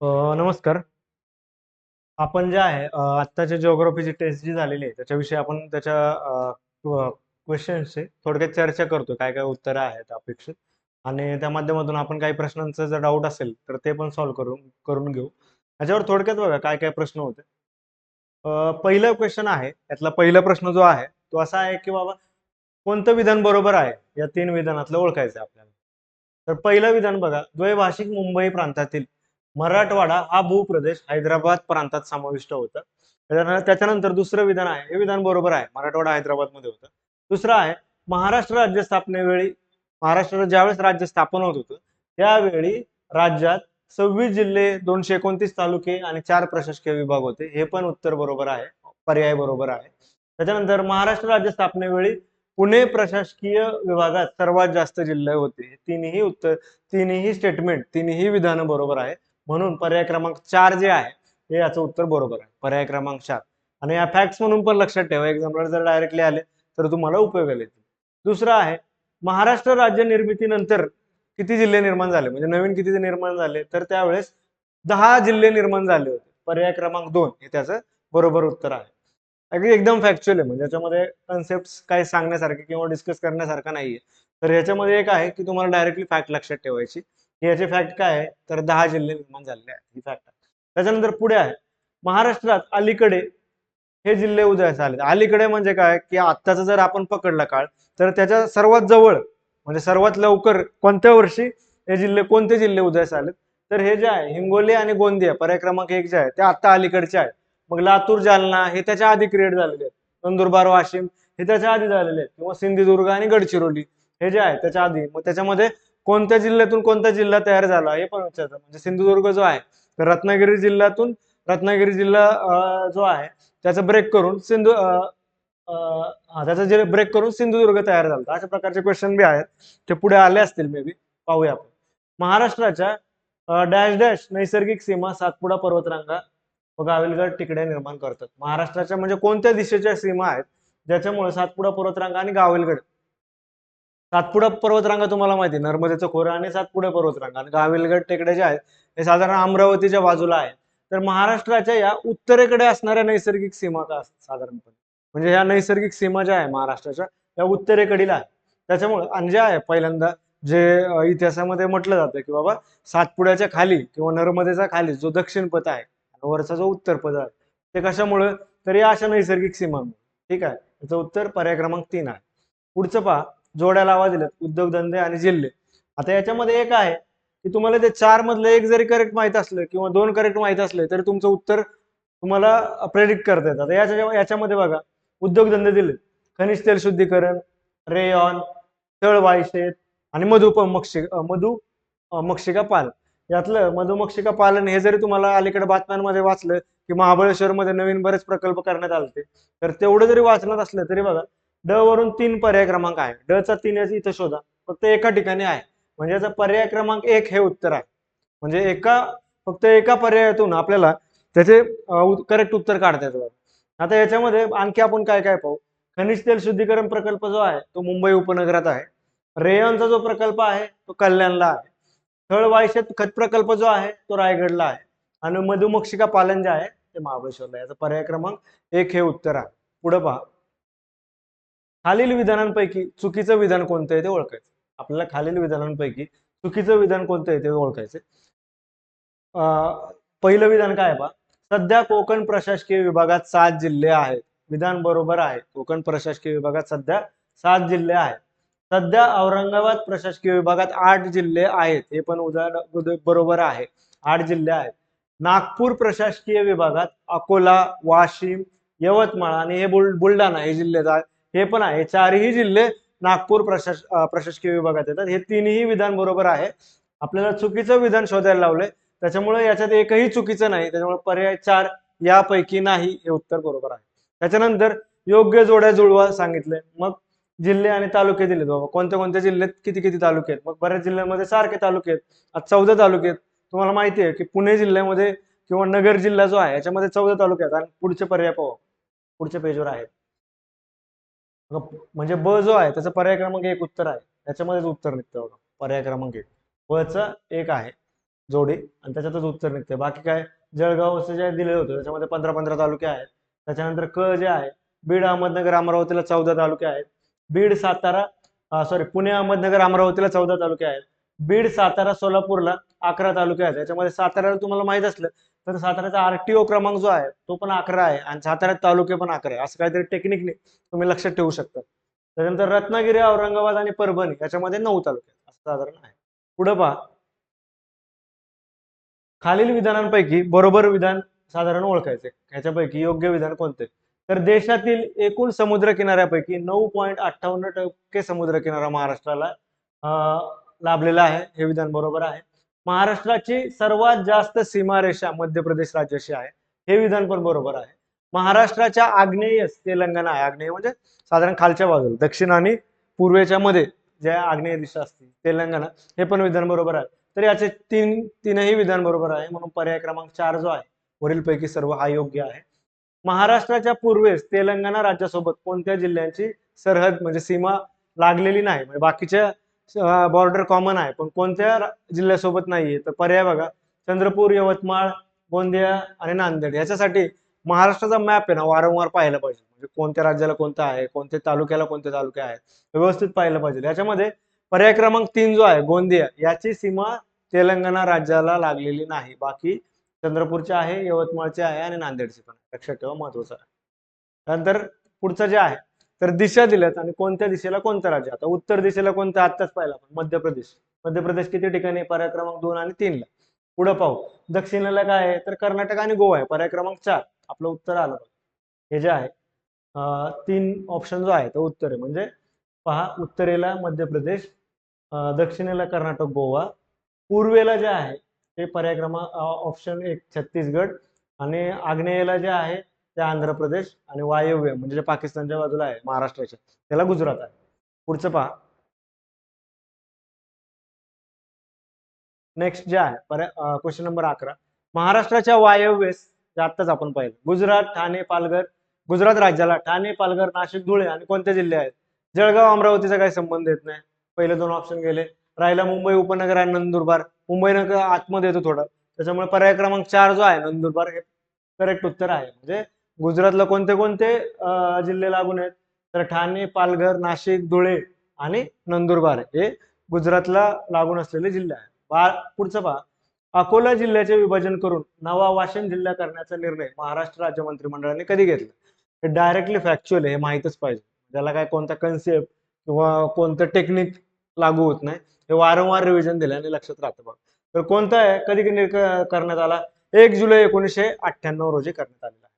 नमस्कार. आपण जे आहे अ, आत्ताची जिओग्राफीची टेस्ट जी झालेली आहे, त्याच्याविषयी आपण त्याच्या अ, क्व क्वेशन्सची थोडक्यात चर्चा करतो. काय-काय उत्तरं आहेत अपेक्षित आणि त्या माध्यमातून आपण काही प्रश्नांचा जर डाऊट असेल, तर ते पण सॉल्व्ह करून करून घेऊ. ह्याच्यावर थोडक्यात बघा काय-काय प्रश्न होते. अ, पहिला क्वेशन आहे, त्यातला पहिला प्रश्न जो आहे, तो असा आहे की बाबा कोणतं विधान बरोबर आहे? या 3 विधानातलं ओळखायचं आहे आपल्याला. तर पहिलं विधान बघा, द्वैभाषिक मुंबई प्रांतातील मराठवाडा हा भूप्रदेश हैदराबाद प्रांतात समाविष्ट होता. त्याच्यानंतर दुसरं विधान आहे, हे विधान बरोबर आहे. मराठवाडा हैदराबादमध्ये होतं. दुसरं आहे, महाराष्ट्र राज्य स्थापनेवेळी महाराष्ट्र ज्यावेळेस राज्य स्थापन होत होतं, त्यावेळी राज्यात 26 जिल्हे, 229 तालुके आणि चार प्रशासकीय विभाग होते. हे पण उत्तर बरोबर आहे. पर्याय बरोबर आहे. त्याच्यानंतर महाराष्ट्र राज्य स्थापनेवेळी पुणे प्रशासकीय विभागात सर्वात जास्त जिल्हे होते. तीनही तिन्ही उत्तर तिन्ही स्टेटमेंट, तिन्ही विधानं बरोबर आहे. म्हणून पर्याय क्रमांक चार जे आहे, हे याचं उत्तर बरोबर आहे. पर्याय क्रमांक चार आणि या फॅक्ट्स म्हणून पण लक्षात ठेवा. एक्झाम्पल जर डायरेक्टली आले, तर तुम्हाला उपयोगाला येतील. दुसरं आहे, महाराष्ट्र राज्य निर्मितीनंतर किती जिल्हे निर्माण झाले? म्हणजे नवीन किती निर्माण झाले? तर त्यावेळेस दहा जिल्हे निर्माण झाले होते. पर्याय क्रमांक दोन हे त्याचं बरोबर उत्तर आहे. अगदी एकदम फॅक्च्युअल आहे. म्हणजे याच्यामध्ये कन्सेप्ट्स काही सांगण्यासारखे किंवा डिस्कस करण्यासारखं नाहीये. तर याच्यामध्ये एक आहे, की तुम्हाला डायरेक्टली फॅक्ट लक्षात ठेवायची. याचे फॅक्ट काय आहे? तर दहा जिल्हे निर्माण झालेले आहेत. ही फॅक्ट आहे. त्याच्यानंतर पुढे आहे, महाराष्ट्रात अलीकडे हे जिल्हे उदयास आले. अलीकडे म्हणजे काय? की आत्ताचा जर आपण पकडला काळ, तर त्याच्या सर्वात जवळ म्हणजे सर्वात लवकर कोणत्या वर्षी हे जिल्हे कोणते जिल्हे उदयास आलेत? तर हे जे आहे हिंगोली आणि गोंदिया पर्याय क्रमांक 1 जे आहे, ते आत्ता अलीकडचे आहेत. मग लातूर, जालना हे त्याच्या आधी क्रिएट झालेले आहेत. नंदुरबार, वाशिम हे त्याच्या आधी झालेले आहेत किंवा सिंधुदुर्ग आणि गडचिरोली हे जे आहे त्याच्या आधी. मग त्याच्यामध्ये कोणत्या जिल्ह्यातून कोणता जिल्हा तयार झाला हे पण विचारतात. म्हणजे सिंधुदुर्ग जो आहे, तर रत्नागिरी जिल्ह्यातून रत्नागिरी जिल्हा जो आहे त्याचा ब्रेक करून सिंधू त्याचा जे ब्रेक करून सिंधुदुर्ग तयार झाला अशा प्रकारचे क्वेश्चन बी आहेत. ते पुढे आले असतील मे बी. पाहूया आपण. महाराष्ट्राच्या डॅश डॅश नैसर्गिक सीमा सातपुडा पर्वतरांगा व गाविलगड तिकडे निर्माण करतात. महाराष्ट्राच्या म्हणजे कोणत्या दिशेच्या सीमा आहेत, ज्याच्यामुळे सातपुडा पर्वतरांगा आणि गाविलगड सातपुडा पर्वतरांगा तुम्हाला माहिती आहे, नर्मदेचं खोरं आणि सातपुडा पर्वतरांगा आणि गाविलगड टेकड्या ज्या आहेत, हे साधारण अमरावतीच्या बाजूला आहे तर महाराष्ट्राच्या या उत्तरेकडे असणाऱ्या नैसर्गिक सीमा का असतात साधारणपणे. म्हणजे ह्या नैसर्गिक सीमा ज्या आहे महाराष्ट्राच्या, त्या उत्तरेकडील आहे. त्याच्यामुळे आणि जे आहे पहिल्यांदा जे इतिहासामध्ये म्हटलं जातं, की बाबा सातपुड्याच्या खाली किंवा नर्मदेच्या खाली जो दक्षिण पथ आहे वरचा जो उत्तर पथ आहे, ते कशामुळं तर या अशा नैसर्गिक सीमांमुळे. ठीक आहे. त्याचं उत्तर पर्याय क्रमांक तीन आहे. पुढचं पहा, जोड्या लावा दिल्यात उद्योगधंदे आणि जिल्हे. आता याच्यामध्ये एक आहे, की तुम्हाला ते चार मधलं एक जरी करेक्ट माहीत असलं किंवा दोन करेक्ट माहीत असले, तरी तुमचं उत्तर तुम्हाला प्रेडिक्ट करता येतं. आता याच्या याच्यामध्ये बघा, उद्योगधंदे दिले खनिज तेल शुद्धीकरण, रेयॉन, तळवाई आणि मधुपमक्षी मक्षिका मधु मक्षिका पालन. यातलं मधुमक्षिका पालन हे जरी तुम्हाला अलीकडे बातम्यांमध्ये वाचलं, की महाबळेश्वरमध्ये नवीन बरेच प्रकल्प करण्यात आले तर तेवढं जरी वाचनात असलं, तरी बघा ड वरून तीन पर्याय क्रमांक आहे. ड चा तीन इथं शोधा. फक्त एका ठिकाणी आहे. म्हणजे याचा पर्याय क्रमांक एक हे उत्तर आहे. म्हणजे एका फक्त एका पर्यायातून आपल्याला त्याचे करेक्ट उत्तर काढता येतं. आता याच्यामध्ये आणखी आपण काय-काय पाहू. खनिज तेल शुद्धीकरण प्रकल्प जो आहे, तो मुंबई उपनगरात आहे. रेयॉनचा जो प्रकल्प आहे, तो कल्याणला आहे. थळवायशेत खत प्रकल्प जो आहे, तो रायगडला आहे. आणि मधुमक्षिका पालन जे आहे, ते महाबळेश्वरला याचा पर्याय क्रमांक एक हे उत्तर आहे. पुढे पहा. खालील विधानांपैकी चुकीचं विधान कोणतं आहे ते ओळखायचं. आपल्याला खालील विधानांपैकी चुकीचं विधान कोणतं आहे ते ओळखायचं. पहिलं विधान काय आहे सध्या कोकण प्रशासकीय विभागात सात जिल्हे आहेत. विधान बरोबर आहे. कोकण प्रशासकीय विभागात सध्या सात जिल्हे आहेत. सध्या औरंगाबाद प्रशासकीय विभागात आठ जिल्हे आहेत. हे पण उदाहरण बरोबर आहे. आठ जिल्हे आहेत. नागपूर प्रशासकीय विभागात अकोला, वाशिम, यवतमाळ आणि हे बुल बुलढाणा हे जिल्हे हे पण आहे. चारही जिल्हे नागपूर प्रशास प्रशासकीय विभागात येतात. हे तीनही विधान बरोबर आहे. आपल्याला चुकीचं विधान शोधायला लावलंय. त्याच्यामुळे याच्यात एकही चुकीचं नाही. त्याच्यामुळे पर्याय चार यापैकी नाही हे उत्तर बरोबर आहे. त्याच्यानंतर योग्य जोड्या जुळवा सांगितले मग जिल्हे आणि तालुके दिलेत बाबा. कोणत्या-कोणत्या जिल्ह्यात किती-किती तालुके आहेत. मग बऱ्याच जिल्ह्यांमध्ये सारखे तालुके आहेत. आज 14 तालुके आहेत. तुम्हाला माहिती आहे, की पुणे जिल्ह्यामध्ये किंवा नगर जिल्हा जो आहे, याच्यामध्ये 14 तालुके आहेत आणि पुढचे पर्याय पाहू. पुढच्या पेजवर आहेत. म्हणजे ब जो आहे त्याचा पर्याय क्रमांक एक उत्तर आहे. त्याच्यामध्येच उत्तर निघतं बघा. पर्याय क्रमांक एक ब चं 1 आहे. जोडी आणि त्याच्यातच उत्तर निघते बाकी काय जळगाव असं जे दिलेलं होतं त्याच्यामध्ये पंधरा पंधरा तालुके आहेत त्याच्यानंतर क जे आहे बीड अहमदनगर अमरावतीला चौदा तालुके आहेत बीड सातारा सॉरी पुणे अहमदनगर अमरावतीला चौदा तालुके आहेत बीड सातारा सोलापूरला अकरा तालुके आहेत. याच्यामध्ये साताऱ्याला तुम्हाला माहीत असलं तर साताऱ्याचा आरटीओ क्रमांक जो आहे तो पण अकरा आहे आणि साताऱ्यात तालुके पण अकरा आहे. असं काहीतरी टेक्निकने तुम्ही लक्षात ठेवू शकता. त्याच्यानंतर रत्नागिरी औरंगाबाद आणि परभणी याच्यामध्ये नऊ तालुके आहेत. असं साधारण आहे. पुढे पहा. खालील विधानांपैकी बरोबर विधान साधारण ओळखायचे. ह्याच्यापैकी योग्य विधान कोणते? तर देशातील एकूण समुद्र किनाऱ्यापैकी नऊ पॉईंट अठ्ठावन्न टक्के समुद्र किनारा महाराष्ट्राला लाभलेला आहे हे विधान बरोबर आहे. महाराष्ट्राची सर्वात जास्त सीमारेषा मध्य प्रदेश राज्याशी आहे हे विधान पण बरोबर आहे. महाराष्ट्राच्या आग्नेयस तेलंगणा आहे. आग्नेय म्हणजे साधारण खालच्या बाजूला दक्षिण आणि पूर्वेच्या मध्ये ज्या आग्नेय दिशा असतील तेलंगणा हे पण विधान बरोबर आहे. तर याचे तीन तीनही विधान बरोबर आहे. म्हणून पर्याय क्रमांक चार जो आहे वरीलपैकी सर्व हा योग्य आहे. महाराष्ट्राच्या पूर्वेस तेलंगणा राज्यासोबत कोणत्या जिल्ह्यांची सरहद म्हणजे सीमा लागलेली नाही? म्हणजे बाकीच्या बॉर्डर कॉमन आहे. पण कोणत्या जिल्ह्यासोबत नाहीये. तर पर्याय बघा. चंद्रपूर यवतमाळ गोंदिया आणि नांदेड याच्यासाठी महाराष्ट्राचा मॅप आहे ना वारंवार पाहायला पाहिजे. म्हणजे कोणत्या राज्याला कोणता आहे कोणत्या तालुक्याला कोणते तालुके आहेत व्यवस्थित पाहायला पाहिजे. याच्यामध्ये पर्याय क्रमांक तीन जो आहे गोंदिया याची सीमा तेलंगणा राज्याला लागलेली नाही. बाकी चंद्रपूरचे आहे यवतमाळचे आहे आणि नांदेडचे पण लक्षात ठेवा महत्वाचं आहे. नंतर पुढचं जे आहे तर दिशा दिल्यात आणि कोणत्या दिशेला कोणतं राज्य? आता उत्तर दिशेला कोणतं? आत्ताच पाहिलं आपण मध्य प्रदेश. मध्य प्रदेश किती ठिकाणी? आहे? पर्याय क्रमांक दोन आणि तीनला पुढं पाहू. दक्षिणेला काय आहे? तर कर्नाटक आणि गोवा आहे. पर्याय क्रमांक चार. आपलं उत्तर आलं हे जे आहे तीन ऑप्शन जो आहे तो उत्तर आहे. म्हणजे पहा उत्तरेला मध्य प्रदेश दक्षिणेला कर्नाटक गोवा. पूर्वेला जे आहे ते पर्याय क्रमांक ऑप्शन एक छत्तीसगड. आणि आग्नेयेला जे आहे ते आंध्र प्रदेश आणि वायव्य म्हणजे जे पाकिस्तानच्या बाजूला आहे महाराष्ट्राच्या त्याला गुजरात आहे. पुढचं पहा. नेक्स्ट जे आहे क्वेश्चन नंबर अकरा. महाराष्ट्राच्या वायव्येस आत्ताच आपण पाहिलं गुजरात ठाणे पालघर गुजरात राज्याला ठाणे पालघर नाशिक धुळे आणि कोणते जिल्हे आहेत? जळगाव अमरावतीचा काही संबंध येत नाही. पहिले दोन ऑप्शन गेले. राहिला मुंबई उपनगर आणि नंदुरबार. मुंबई नगर आतमध्ये येतो थोडं. त्याच्यामुळे पर्याय क्रमांक चार जो आहे नंदुरबार हे करेक्ट उत्तर आहे. म्हणजे गुजरातला कोणते कोणते अं, जिल्हे लागून आहेत? तर ठाणे पालघर नाशिक धुळे आणि नंदुरबार हे गुजरातला लागून असलेले जिल्हे आहेत. बा पुढचं पहा. अकोला जिल्ह्याचे विभाजन करून नवा वाशिम जिल्हा करण्याचा निर्णय महाराष्ट्र राज्य मंत्रिमंडळाने कधी घेतला? हे डायरेक्टली फॅक्च्युअल आहे हे माहितच पाहिजे. त्याला काय कोणता कन्सेप्ट किंवा कोणतं टेक्निक लागू होत नाही हे वारंवार रिव्हिजन दिल्याने लक्षात राहतं बघ. तर कोणता आहे? कधी कधी करण्यात आला? एक जुलै एकोणीसशे अठ्ठ्याण्णव रोजी करण्यात आलेला. आहे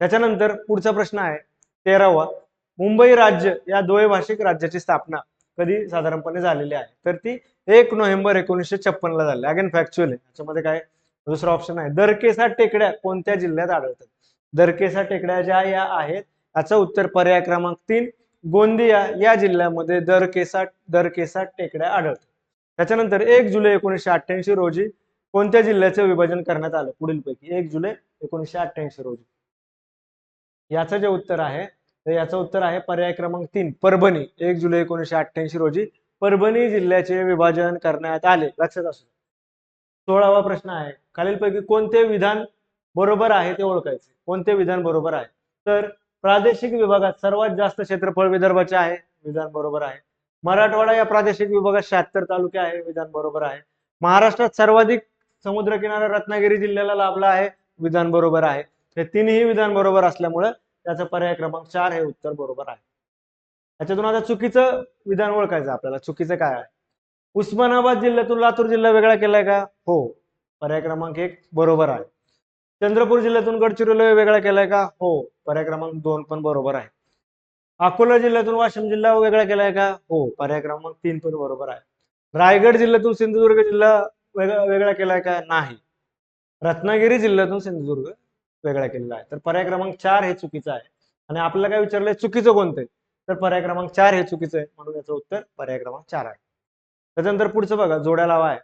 त्याच्यानंतर पुढचा प्रश्न आहे तेरावा. मुंबई राज्य या द्वैभाषिक राज्याची स्थापना कधी साधारणपणे झालेली आहे? तर ती एक नोव्हेंबर एकोणीसशे छप्पनला झाली. अगेन फॅक्च्युअल आहे. त्याच्यामध्ये काय दुसरा ऑप्शन आहे. दरकेसा टेकड्या कोणत्या जिल्ह्यात आढळतात? दरकेसा टेकड्या ज्या या आहेत याचं उत्तर पर्याय क्रमांक तीन गोंदिया या जिल्ह्यामध्ये दरकेसा दरकेसा टेकड्या आढळतात. त्याच्यानंतर एक जुलै एकोणीसशे अठ्ठ्याऐंशी रोजी कोणत्या जिल्ह्याचं विभाजन करण्यात आलं? पुढीलपैकी एक जुलै एकोणीसशे अठ्ठ्याऐंशी रोजी. याचं जे उत्तर आहे तर याचं उत्तर आहे पर्याय क्रमांक तीन परभणी. एक जुलै एकोणीसशे अठ्ठ्याऐंशी रोजी परभणी जिल्ह्याचे विभाजन करण्यात आले. लक्षात असू सोळावा प्रश्न आहे खालीलपैकी कोणते विधान बरोबर आहे ते ओळखायचे? कोणते विधान बरोबर आहे? तर प्रादेशिक विभागात सर्वात जास्त क्षेत्रफळ विदर्भाचे आहे विधान बरोबर आहे. मराठवाडा या प्रादेशिक विभागात शहात्तर तालुके आहे विधान बरोबर आहे. महाराष्ट्रात सर्वाधिक समुद्रकिनारा रत्नागिरी जिल्ह्याला लाभला आहे विधान बरोबर आहे. हे तिन्ही विधान बरोबर असल्यामुळे त्याचा पर्याय क्रमांक चार हे उत्तर बरोबर आहे. याच्यातून आता चुकीचं विधान ओळखायचं आपल्याला. चुकीचं काय आहे? उस्मानाबाद जिल्ह्यातून लातूर जिल्हा वेगळा केलाय का? हो. पर्याय क्रमांक एक बरोबर आहे. चंद्रपूर जिल्ह्यातून गडचिरोली वेगळा केलाय का? हो. पर्याय क्रमांक दोन पण बरोबर आहे. अकोला जिल्ह्यातून वाशिम जिल्हा वेगळा केलाय का? हो. पर्याय क्रमांक तीन पण बरोबर आहे. रायगड जिल्ह्यातून सिंधुदुर्ग जिल्हा वेगळा वेगळा केलाय का? नाही. रत्नागिरी जिल्ह्यातून सिंधुदुर्ग वेगळा केलेला आहे. तर पर्याय क्रमांक चार हे चुकीचं आहे. आणि आपल्याला काय विचारलंय? चुकीचं कोणतं तर पर्याय क्रमांक चार हे चुकीचं आहे. म्हणून याचं उत्तर पर्याय क्रमांक चार आहे. त्याच्यानंतर पुढचं बघा. जोड्या लावा आहे.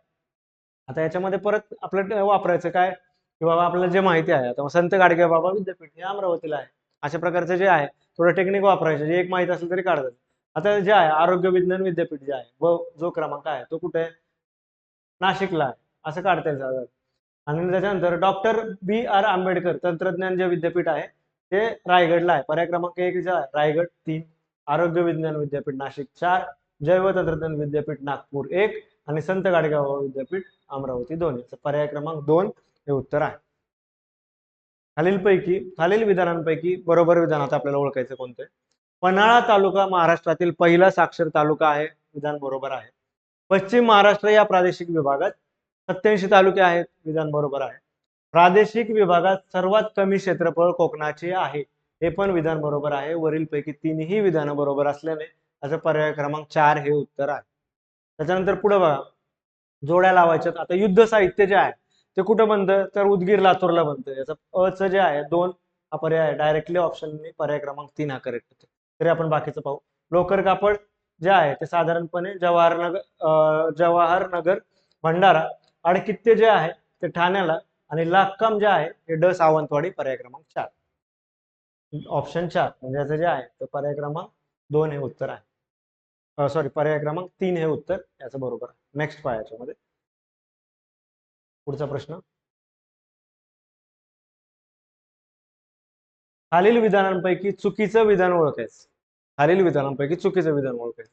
आता याच्यामध्ये परत आपलं वापरायचं काय? की बाबा आपल्याला जे माहिती आहे आता संत गाडगे बाबा विद्यापीठ हे अमरावतीला आहे. अशा प्रकारचे जे आहे थोडं टेक्निक वापरायचं. जे एक माहिती असेल तरी काढतात. आता जे आहे आरोग्य विज्ञान विद्यापीठ जे आहे व जो क्रमांक आहे तो कुठे? आहे नाशिकला आहे. असं काढता येईल साधारण. आणि त्याच्यानंतर डॉक्टर बी आर आंबेडकर तंत्रज्ञान जे विद्यापीठ आहे ते रायगडला आहे. पर्याय क्रमांक एक जे आहे. रायगड तीन आरोग्य विज्ञान विद्यापीठ नाशिक चार जैव तंत्रज्ञान विद्यापीठ नागपूर एक आणि संत गाडगाव विद्यापीठ अमरावती दोन. पर्याय क्रमांक दोन हे उत्तर आहे. खालीलपैकी खालील विधानांपैकी बरोबर विधान आता आपल्याला ओळखायचं कोणतं पन्हाळा तालुका महाराष्ट्रातील पहिला साक्षर तालुका आहे. विधान बरोबर आहे. पश्चिम महाराष्ट्र या प्रादेशिक विभागात सत्याऐंशी तालुके आहेत विधान बरोबर आहे. प्रादेशिक विभागात सर्वात कमी क्षेत्रफळ कोकणाचे आहे हे पण विधान बरोबर आहे. वरीलपैकी तिन्ही विधानं बरोबर असल्याने असं पर्याय क्रमांक चार हे उत्तर आहे. त्याच्यानंतर पुढे बघा. जोड्या लावायच्यात. आता युद्ध साहित्य जे आहे ते कुठं बनतं? तर उदगीर लातूरला बनतं. याचं अच जे आहे दोन हा पर्याय डायरेक्टली ऑप्शनने पर्याय क्रमांक तीन हा करेक्ट होतो. तरी आपण बाकीचं पाहू. लोकर कापड जे आहे ते साधारणपणे जवाहरनगर अं, जवाहरनगर भंडारा अडकित्ते जे आहे ते ठाण्याला आणि लाक्काम जे आहे हे ड सावंतवाडी पर्याय क्रमांक चार. ऑप्शन चार म्हणजे याचं जे आहे ते पर्याय क्रमांक दोन हे उत्तर आहे. सॉरी पर्याय क्रमांक तीन हे उत्तर याचं बरोबर आहे. नेक्स्ट पहा याच्यामध्ये. पुढचा प्रश्न. खालील विधानांपैकी चुकीचं विधान ओळखायचं. खालील विधानांपैकी चुकीचं विधान ओळखायचं.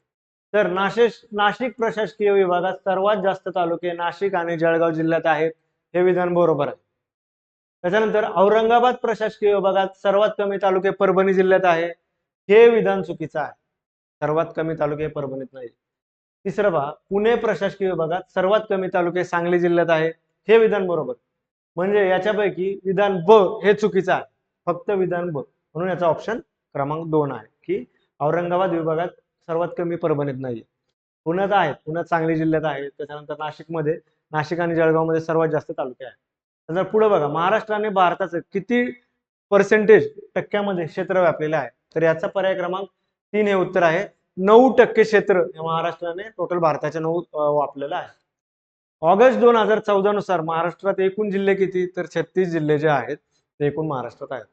तर नाशिक नाशिक प्रशासकीय विभागात सर्वात जास्त तालुके नाशिक आणि जळगाव जिल्ह्यात आहेत हे विधान बरोबर आहे. त्याच्यानंतर औरंगाबाद प्रशासकीय विभागात सर्वात कमी तालुके परभणी जिल्ह्यात आहे हे विधान चुकीचं आहे. सर्वात कमी तालुके परभणीत नाही. तिसरं पहा पुणे प्रशासकीय विभागात सर्वात कमी तालुके सांगली जिल्ह्यात आहे हे विधान बरोबर. म्हणजे याच्यापैकी विधान ब हे चुकीचं आहे. फक्त विधान ब. म्हणून याचा ऑप्शन क्रमांक दोन आहे की औरंगाबाद विभागात सर्वात कमी परभणीत नाही पुण्यात आहेत पुण्यात सांगली जिल्ह्यात आहे. त्याच्यानंतर नाशिकमध्ये नाशिक आणि जळगावमध्ये सर्वात जास्त तालुके आहेत. तर पुढे बघा महाराष्ट्राने भारताचं किती पर्सेंटेज टक्क्यामध्ये क्षेत्र व्यापलेलं आहे तर याचा पर्याय क्रमांक तीन हे उत्तर आहे. नऊ टक्के क्षेत्र महाराष्ट्राने टोटल भारताच्या नऊ वापलेलं आहे. ऑगस्ट दोन हजार चौदा नुसार महाराष्ट्रात एकूण जिल्हे किती? तर छत्तीस जिल्हे जे आहेत ते एकूण महाराष्ट्रात आहेत.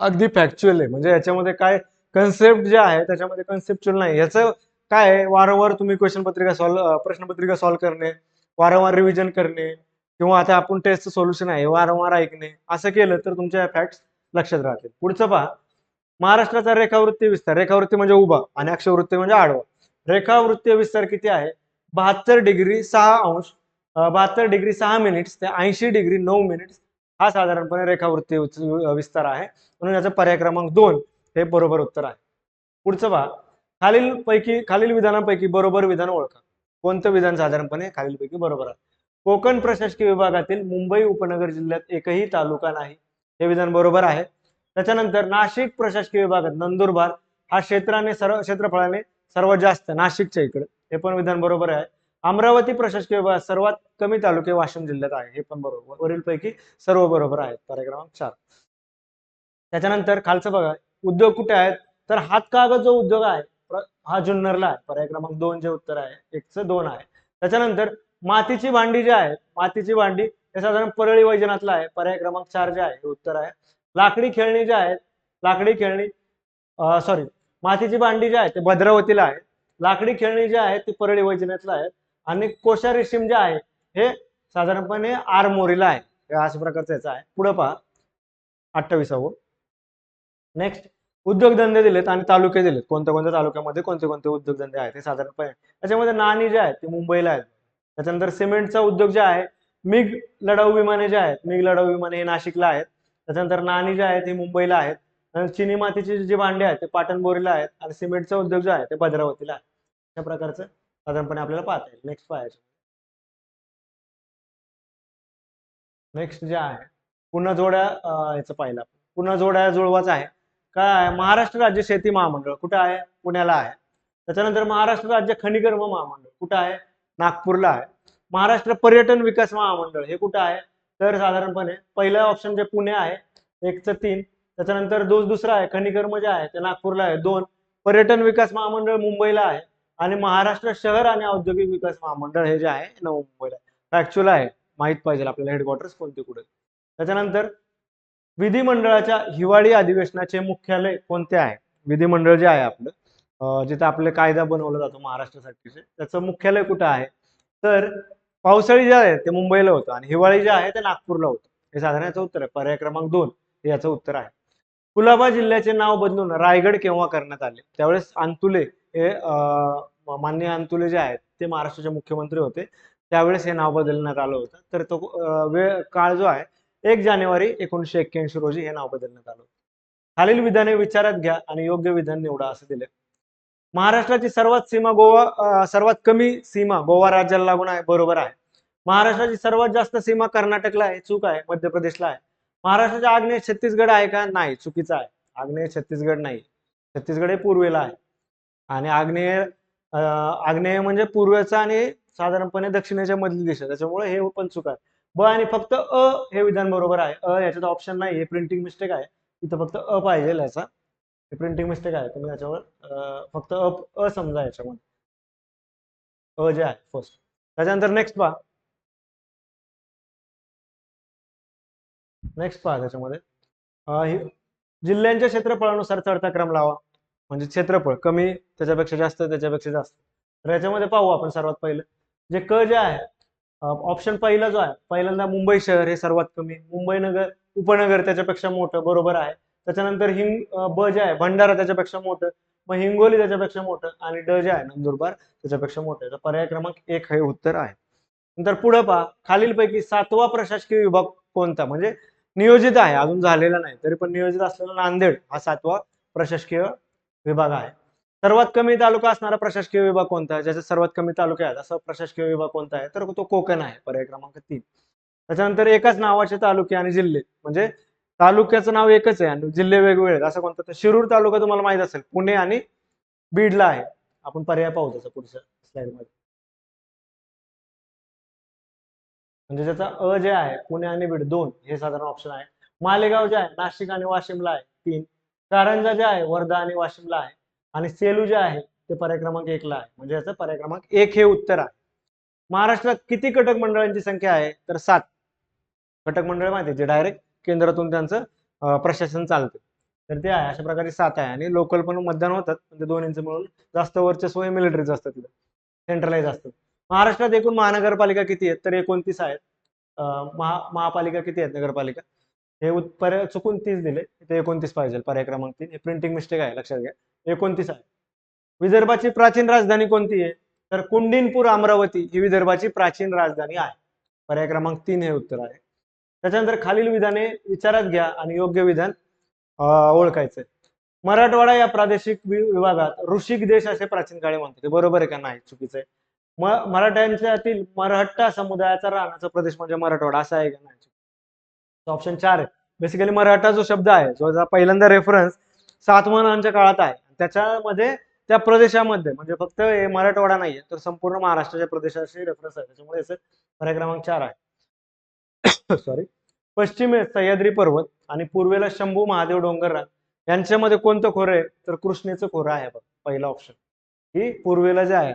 अगदी फॅक्च्युअल आहे. म्हणजे याच्यामध्ये काय कन्सेप्ट जे आहे त्याच्यामध्ये कन्सेप्च्युअल नाही. याचं काय आहे? वारंवार तुम्ही क्वेश्चन पत्रिका सॉल्व प्रश्नपत्रिका सॉल्व्ह करणे वारंवार रिव्हिजन करणे किंवा आता आपण टेस्टचं सोल्युशन आहे वारंवार ऐकणे असं केलं तर तुमच्या फॅक्ट्स लक्षात राहतील. पुढचं पहा. महाराष्ट्राचा रेखावृत्ती विस्तार. रेखावृत्ती म्हणजे उभा आणि अक्षवृत्ती म्हणजे आडवा. रेखावृत्तीय विस्तार किती आहे? बहात्तर डिग्री सहा अंश बहात्तर डिग्री सहा मिनिट्स ते ऐंशी डिग्री नऊ मिनिट्स हा साधारणपणे रेखावृत्ती विस्तार आहे. म्हणून याचा पर्याय क्रमांक दोन. हे बरोबर उत्तर आहे. पुढचं पहा. खालील पैकी खालील विधानापैकी बरोबर विधान ओळखा. कोणतं विधान साधारणपणे खालीलपैकी बरोबर आहे? कोकण प्रशासकीय विभागातील मुंबई उपनगर जिल्ह्यात एकही तालुका नाही. हे विधान बरोबर आहे. त्याच्यानंतर नाशिक प्रशासकीय विभागात नंदुरबार हा क्षेत्राने सर्व क्षेत्रफळाने सर्वात जास्त नाशिकच्या इकडे. हे पण विधान बरोबर आहे. अमरावती प्रशासकीय विभागात सर्वात कमी तालुके वाशिम जिल्ह्यात आहे. हे पण बरोबर. वरीलपैकी सर्व बरोबर आहेत. पर्याय चार. त्याच्यानंतर खालचं बघा. उद्योग कुठे आहेत? तर हातकागद जो उद्योग आहे? हा जुन्नरला आहे. पर्याय क्रमांक दोन जे उत्तर आहे एकचं दोन आहे. त्याच्यानंतर मातीची भांडी जी आहेत मातीची भांडी हे साधारण परळी वैजनाथला आहे. पर्याय क्रमांक चार जे आहे हे उत्तर आहे. लाकडी खेळणी जे आहेत लाकडी खेळणी सॉरी मातीची भांडी जी आहे ते भद्रावतीला आहे लाकडी खेळणी जी आहे ती परळी वैजनाथला आहेत. आणि कोशा रेशीम जे आहे हे साधारणपणे आरमोरीला आहे. हे अशा प्रकारचं याचं आहे. पुढं पहा. अठ्ठावीसावं. नेक्स्ट उद्योगधंदे दिलेत आणि तालुके दिलेत. कोणत्या कोणत्या तालुक्यामध्ये कोणते कोणते उद्योगधंदे आहेत हे साधारणपणे त्याच्यामध्ये नाणी जे आहेत ते मुंबईला आहेत. त्याच्यानंतर सिमेंटचा उद्योग जे आहे मिग लढाऊ विमाने जे आहेत मिग लढाऊ विमाने हे नाशिकला आहेत. त्याच्यानंतर नाणी जे आहेत हे मुंबईला आहेत. आणि चिनी मातीची जी भांडे आहेत ते पाटणबोरीला आहेत. आणि सिमेंटचा उद्योग जो आहे ते भद्रावतीला आहे. अशा प्रकारचं साधारणपणे आपल्याला पाहता येईल. नेक्स्ट पाहायचं. नेक्स्ट जे आहे पुन्हा जोड्या याचं पाहिलं आपण. पुन्हा जोड्या जुळवाच आहे. काय? आहे महाराष्ट्र राज्य शेती महामंडळ कुठं आहे? पुण्याला आहे. त्याच्यानंतर महाराष्ट्र राज्य खनिकर्म महामंडळ कुठं आहे? नागपूरला आहे. महाराष्ट्र पर्यटन विकास महामंडळ हे कुठं आहे? तर साधारणपणे पहिलं ऑप्शन जे पुणे आहे एकचं तीन. त्याच्यानंतर दो दुसरा आहे खनिकर्म जे आहे ते नागपूरला आहे दोन. पर्यटन विकास महामंडळ मुंबईला आहे आणि महाराष्ट्र शहर आणि औद्योगिक विकास महामंडळ हे जे आहे नऊ मुंबईला फॅक्च्युअल आहे. माहीत पाहिजे आपल्याला हेडक्वार्टर्स कोणते कुठे. त्याच्यानंतर विधिमंडळाच्या हिवाळी अधिवेशनाचे मुख्यालय कोणते आहे? विधिमंडळ जे आहे आपलं जिथे जिथं आपले कायदा बनवला जातो महाराष्ट्रासाठीचे त्याचं मुख्यालय कुठं आहे? तर पावसाळी जे आहे ते मुंबईला होतं आणि हिवाळी जे आहे ते नागपूरला होतं. हे साधारण याचं उत्तर आहे. पर्याय क्रमांक दोन हे याचं उत्तर आहे. कुलाबा जिल्ह्याचे नाव बदलून रायगड केव्हा करण्यात आले? त्यावेळेस अंतुले हे मान्य माननीय अंतुले जे आहेत ते महाराष्ट्राचे मुख्यमंत्री होते. त्यावेळेस हे नाव बदलण्यात आलं होतं. तर तो वेळ काळ जो आहे एक जानेवारी एकोणीसशे एक्क्याऐंशी रोजी हे नाव बदलण्यात आलं. खालील विधाने विचारात घ्या आणि योग्य विधान निवडा असं दिले. महाराष्ट्राची सर्वात सीमा गोवा सर्वात कमी सीमा गोवा राज्याला लागून आहे बरोबर आहे. महाराष्ट्राची सर्वात जास्त सीमा कर्नाटकला आहे चूक आहे मध्य प्रदेशला आहे. महाराष्ट्राच्या आग्नेय छत्तीसगड आहे का? नाही चुकीचं आहे. आग्नेय छत्तीसगड नाही. छत्तीसगड हे पूर्वेला आहे. आणि आग्नेय आग्नेय म्हणजे पूर्वेचा आणि साधारणपणे दक्षिणेच्या मधली दिशा. त्याच्यामुळे हे पण चूक आहे. ब आणि फक्त अ हे विधान बरोबर आहे. अ याच्यात ऑप्शन नाही हे प्रिंटिंग मिस्टेक आहे. इथं फक्त अ पाहिजे याचा. हे प्रिंटिंग मिस्टेक आहे. तुम्ही याच्यावर फक्त अ अ समजा याच्यामध्ये अ जे आहे फर्स्ट त्याच्यानंतर नेक्स्ट पहा. नेक्स्ट पहा त्याच्यामध्ये. जिल्ह्यांच्या क्षेत्रफळानुसार चढता क्रम लावा. म्हणजे क्षेत्रफळ कमी त्याच्यापेक्षा जास्त त्याच्यापेक्षा जास्त. तर याच्यामध्ये पाहू आपण सर्वात पहिलं. जे क जे आहे ऑप्शन पहिला जो आहे पहिल्यांदा मुंबई शहर हे सर्वात कमी. मुंबई नगर उपनगर त्याच्यापेक्षा मोठं बरोबर आहे. त्याच्यानंतर हिंग ब जे आहे भंडारा त्याच्यापेक्षा मोठं मग हिंगोली त्याच्यापेक्षा मोठं आणि ड जे आहे नंदुरबार त्याच्यापेक्षा मोठं. याचा पर्याय क्रमांक एक हे उत्तर आहे. नंतर पुढे पहा खालीलपैकी सातवा प्रशासकीय विभाग कोणता? म्हणजे नियोजित आहे अजून झालेला नाही तरी पण नियोजित असलेला नांदेड हा सातवा प्रशासकीय विभाग आहे. सर्वात कमी तालुका असणारा प्रशासकीय विभाग कोणता आहे? ज्याचा सर्वात कमी तालुका आहेत असा प्रशासकीय विभाग कोणता आहे? तर तो कोकण आहे पर्याय क्रमांक तीन. त्याच्यानंतर एकाच नावाचे तालुके आणि जिल्हे. म्हणजे तालुक्याचं नाव एकच आहे आणि जिल्हे वेगवेगळे आहेत. असं कोणतं? तर शिरूर तालुका तुम्हाला माहीत असेल. पुणे आणि बीडला आहे. आपण पर्याय पाहू त्याचा पुढच्या स्लाइडमध्ये. म्हणजे त्याचा अ जे आहे पुणे आणि बीड दोन हे साधारण ऑप्शन आहे. मालेगाव जे आहे नाशिक आणि वाशिमला आहे तीन. कारंजा जे आहे वर्धा आणि वाशिमला आहे. आणि सेलू जे आहे ते पर्याय क्रमांक एकला आहे. म्हणजे याचं पर्याय क्रमांक एक हे उत्तर आहे. महाराष्ट्रात किती कटक मंडळांची संख्या आहे? तर सात कटक मंडळ माहिती जे डायरेक्ट केंद्रातून त्यांचं प्रशासन चालते. तर ते आहे अशा प्रकारे सात आहे. आणि लोकल पण मतदान होतात म्हणजे ते दोन्हींचं मिळून जास्त वर्चस्व हे मिलिटरीचं असतं तिथं. सेंट्रलाइज असतं महाराष्ट्रात एकूण महानगरपालिका किती आहेत? तर एकोणतीस आहेत. महा महापालिका किती आहेत? नगरपालिका. हे पर्याय चुकून तीस दिले. ते एकोणतीस पाहिजे पर्याय क्रमांक तीन. हे प्रिंटिंग मिस्टेक आहे लक्षात घ्या. एकोणतीस आहे. विदर्भाची प्राचीन राजधानी कोणती आहे? तर कुंडिनपूर अमरावती ही विदर्भाची प्राचीन राजधानी आहे. पर्याय क्रमांक तीन हे उत्तर आहे. त्याच्यानंतर खालील विधाने विचारात घ्या आणि योग्य विधान ओळखायचं ओळखायचंय. मराठवाडा या प्रादेशिक विभागात ऋषिक देश असे प्राचीन काळी म्हणतात. बरोबर आहे का नाही? चुकीचं आहे मराठ्यांच्यातील मराठा समुदायाचा राहण्याचा प्रदेश म्हणजे मराठवाडा. असा आहे का नाही? ऑप्शन चार आहे. बेसिकली मराठा जो शब्द आहे जो पहिल्यांदा रेफरन्स सातवाहनांच्या काळात आहे. त्याच्यामध्ये त्या प्रदेशामध्ये म्हणजे फक्त हे मराठवाडा नाहीये तर संपूर्ण महाराष्ट्राच्या प्रदेशाशी रेफरन्स आहे. त्याच्यामुळे याचं पर्याय क्रमांक चार आहे. सॉरी पश्चिमेस सह्याद्री पर्वत आणि पूर्वेला शंभू महादेव डोंगररांग यांच्यामध्ये कोणतं खोरं आहे? तर कृष्णेचं खोरं आहे बघ पहिला ऑप्शन ही पूर्वेला जे आहे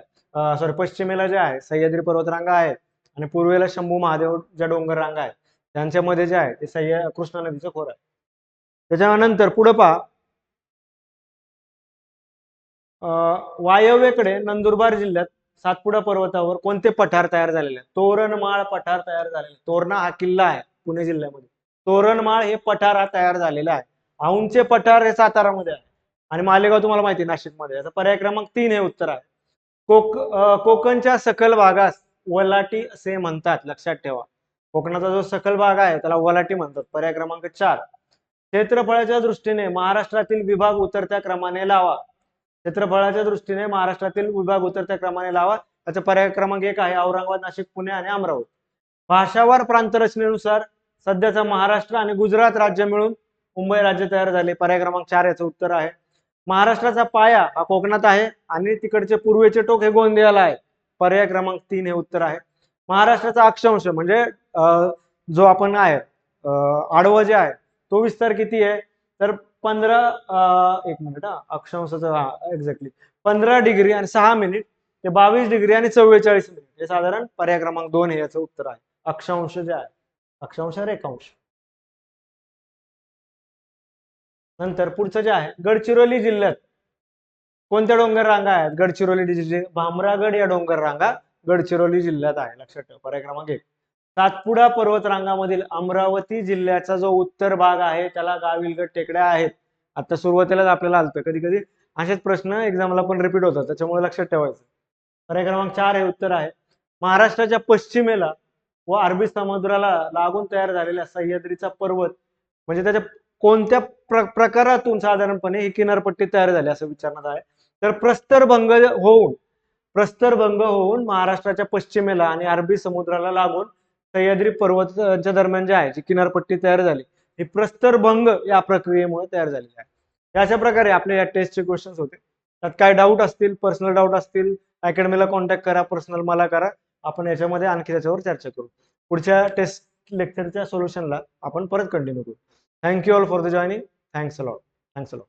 सॉरी पश्चिमेला जे आहे सह्याद्री पर्वत रांगा आहेत आणि पूर्वेला शंभू महादेव ज्या डोंगर रांगा आहेत त्यांच्यामध्ये जे आहे ते सह्या कृष्णा नदीचं खोर आहे. त्याच्यानंतर पुढं पहा. अं, वायव्येकडे नंदुरबार जिल्ह्यात सातपुडा पर्वतावर कोणते पठार तयार झालेले आहेत? तोरणमाळ पठार तयार झालेले तोरणा हा किल्ला आहे पुणे जिल्ह्यामध्ये. तोरणमाळ हे पठार हा तयार झालेला आहे. औंचे पठार हे सातारामध्ये आहे. आणि मालेगाव तुम्हाला माहिती आहे नाशिकमध्ये. याचा पर्याय क्रमांक तीन हे उत्तर आहे. कोक कोकणच्या सखल भागास वलाटी असे म्हणतात. लक्षात ठेवा. कोकणाचा जो सखल भाग आहे त्याला वलाटी म्हणतात. पर्याय क्रमांक चार. क्षेत्रफळाच्या दृष्टीने महाराष्ट्रातील विभाग उतरत्या क्रमाने लावा. क्षेत्रफळाच्या दृष्टीने महाराष्ट्रातील विभाग उतरत्या क्रमाने लावा. त्याचा पर्याय क्रमांक एक आहे औरंगाबाद नाशिक पुणे आणि अमरावती. भाषावार प्रांत रचनेनुसार सध्याचा महाराष्ट्र आणि गुजरात राज्य मिळून मुंबई राज्य तयार झाले. पर्याय क्रमांक चार याचं उत्तर आहे. महाराष्ट्राचा पाया हा कोकणात आहे आणि तिकडचे पूर्वेचे टोक हे गोंदियाला आहे. पर्याय क्रमांक तीन हे उत्तर आहे. महाराष्ट्राचा अक्षांश म्हणजे जो आपण आहे आडवं जे आहे तो विस्तार किती आहे? तर पंधरा एक मिनिट हा अक्षांशाचा हा एक्झॅक्टली पंधरा डिग्री आणि सहा मिनिट ते बावीस डिग्री आणि चव्वेचाळीस मिनिट हे साधारण पर्याय क्रमांक दोन हे याचं उत्तर आहे. अक्षांश जे आहे अक्षांश रेखांश. नंतर पुढचं जे आहे गडचिरोली जिल्ह्यात कोणत्या डोंगर रांगा आहेत? गडचिरोली जिल्ह्यात भामरागड या डोंगर रांगा गडचिरोली जिल्ह्यात आहे. लक्षात ठेवा पर्याय क्रमांक एक. सातपुडा पर्वतरांगामधील अमरावती जिल्ह्याचा जो उत्तर भाग आहे त्याला गाविलगड टेकड्या आहेत. आता सुरुवातीलाच आपल्याला आलतं. कधी कधी असेच प्रश्न एक्झामला पण रिपीट होतात. त्याच्यामुळे लक्षात ठेवायचं. पर्याय क्रमांक चार हे उत्तर आहे. महाराष्ट्राच्या पश्चिमेला व अरबी समुद्राला लागून तयार झालेल्या सह्याद्रीचा पर्वत म्हणजे त्याच्या कोणत्या प्र प्रकारातून साधारणपणे ही किनारपट्टी तयार झाली असं विचारण्यात आहे तर प्रस्तरभंग होऊन प्रस्तरभंग होऊन महाराष्ट्राच्या पश्चिमेला आणि अरबी समुद्राला लागून सह्याद्री पर्वताच्या दरम्यान जे आहे जी किनारपट्टी तयार झाली ही प्रस्तरभंग या प्रक्रियेमुळे तयार झालेली आहे. अशा प्रकारे आपले या टेस्टचे क्वेश्चन्स होते. त्यात काय डाऊट असतील पर्सनल डाऊट असतील अकॅडमीला कॉन्टॅक्ट करा पर्सनल मला करा आपण याच्यामध्ये आणखी त्याच्यावर चर्चा करू. पुढच्या टेस्ट लेक्चरच्या सोल्युशनला आपण परत कंटिन्यू करू. Thank you all for the joining thanks a lot thanks a lot